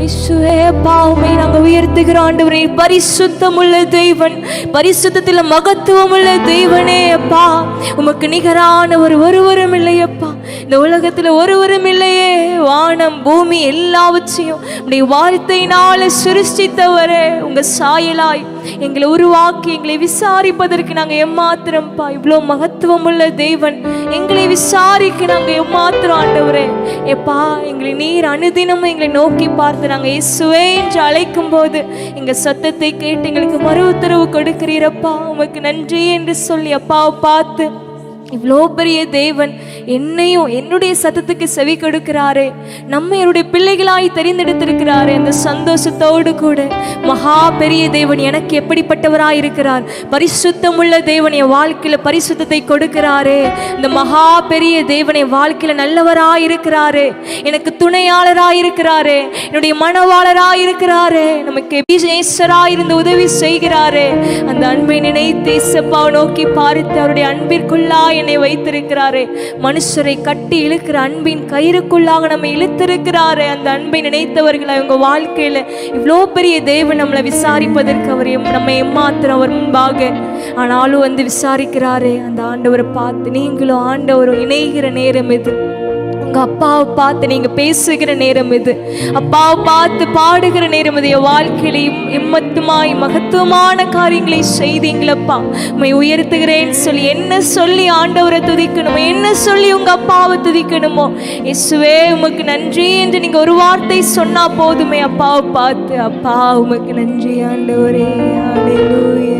பாவமை நாங்க உயர்த்துகிற ஆண்டவரே பரிசுத்தம் உள்ள தெய்வன் பரிசுத்தத்தில் மகத்துவம் உள்ள தெய்வனே அப்பா. உமக்கு நிகரான ஒரு ஒருவரும் இல்லையப்பா. இந்த உலகத்தில் ஒருவரும் இல்லையே. வானம் பூமி எல்லாவற்றையும் உடைய வார்த்தையினால சிருஷ்டித்தவரே உங்க சாயலாய். எங்களை உருவாக்கி எங்களை விசாரிப்பதற்கு நாங்க எம்மாத்திரம்ப்பா இவ்வளோ மகத்துவம் உள்ள தேவன் எங்களை விசாரிக்க நாங்க எம்மாத்திரம் ஆண்டவரே. எப்பா எங்களை நீர் அனுதினமும் எங்களை நோக்கி பார்த்து நாங்க இயேசுவே என்று அழைக்கும் போது எங்க சத்தத்தை கேட்டு எங்களுக்கு மறு உத்தரவு கொடுக்கிறீரப்பா. உமக்கு நன்றி என்று சொல்லி அப்பாவை பார்த்து இவ்வளோ பெரிய தேவன் என்னையும் என்னுடைய சத்தத்துக்கு செவி கொடுக்கிறாரே. நம்ம என்னுடைய பிள்ளைகளாய் தெரிந்தெடுத்திருக்கிறாரே. அந்த சந்தோஷத்தோடு கூட மகா பெரிய தேவன் எனக்கு எப்படிப்பட்டவராய் இருக்கிறார். பரிசுத்தமுள்ள தேவன் என் வாழ்க்கையில் பரிசுத்தத்தை கொடுக்கிறாரே. இந்த மகா பெரிய தேவன் என் வாழ்க்கையில் நல்லவராய் இருக்கிறாரே. எனக்கு துணையாளராய் இருக்கிறாரே. என்னுடைய மனவாளராய் இருக்கிறாரே. நமக்கு எபினேசராய் இருந்து உதவி செய்கிறாரே. அந்த அன்பை நினைத்து இசப்பாவை நோக்கி பார்த்து அவருடைய அன்பிற்குள்ளாய் என்னை வைத்திருக்கிறாரே. மனுஷரை கட்டி இழுக்கிற அன்பின் கயிறுக்குள்ளாக நம்ம இழுத்திருக்கிறாரே. அந்த அன்பை நினைத்தவர்களை அவங்க வாழ்க்கையில இவ்வளோ பெரிய தேவன் நம்மளை விசாரிப்பதற்கு அவர் நம்ம எம்மாத்திரம் அவர் முன்பாக ஆனாலும் வந்து விசாரிக்கிறாரே. அந்த ஆண்டவரை பார்த்து நீங்களும் ஆண்டவரும் இணைகிற நேரம் இது. உங்க அப்பாவை பார்த்து நீங்க பேசுகிற நேரம் இது. அப்பாவை பார்த்து பாடுகிற நேரம் இது. என் வாழ்க்கையிலையும் இம்மத்துமாய் மகத்துவமான காரியங்களை செய்தீங்களப்பா. உண்மை உயர்த்துகிறேன்னு சொல்லி என்ன சொல்லி ஆண்டவரை துதிக்கணுமோ என்ன சொல்லி உங்க அப்பாவை துதிக்கணுமோ. இசுவே உமக்கு நன்றி என்று நீங்க ஒரு வார்த்தை சொன்னா போதுமே அப்பாவை பார்த்து அப்பா உமக்கு நன்றி ஆண்டவரே ஹalleluya.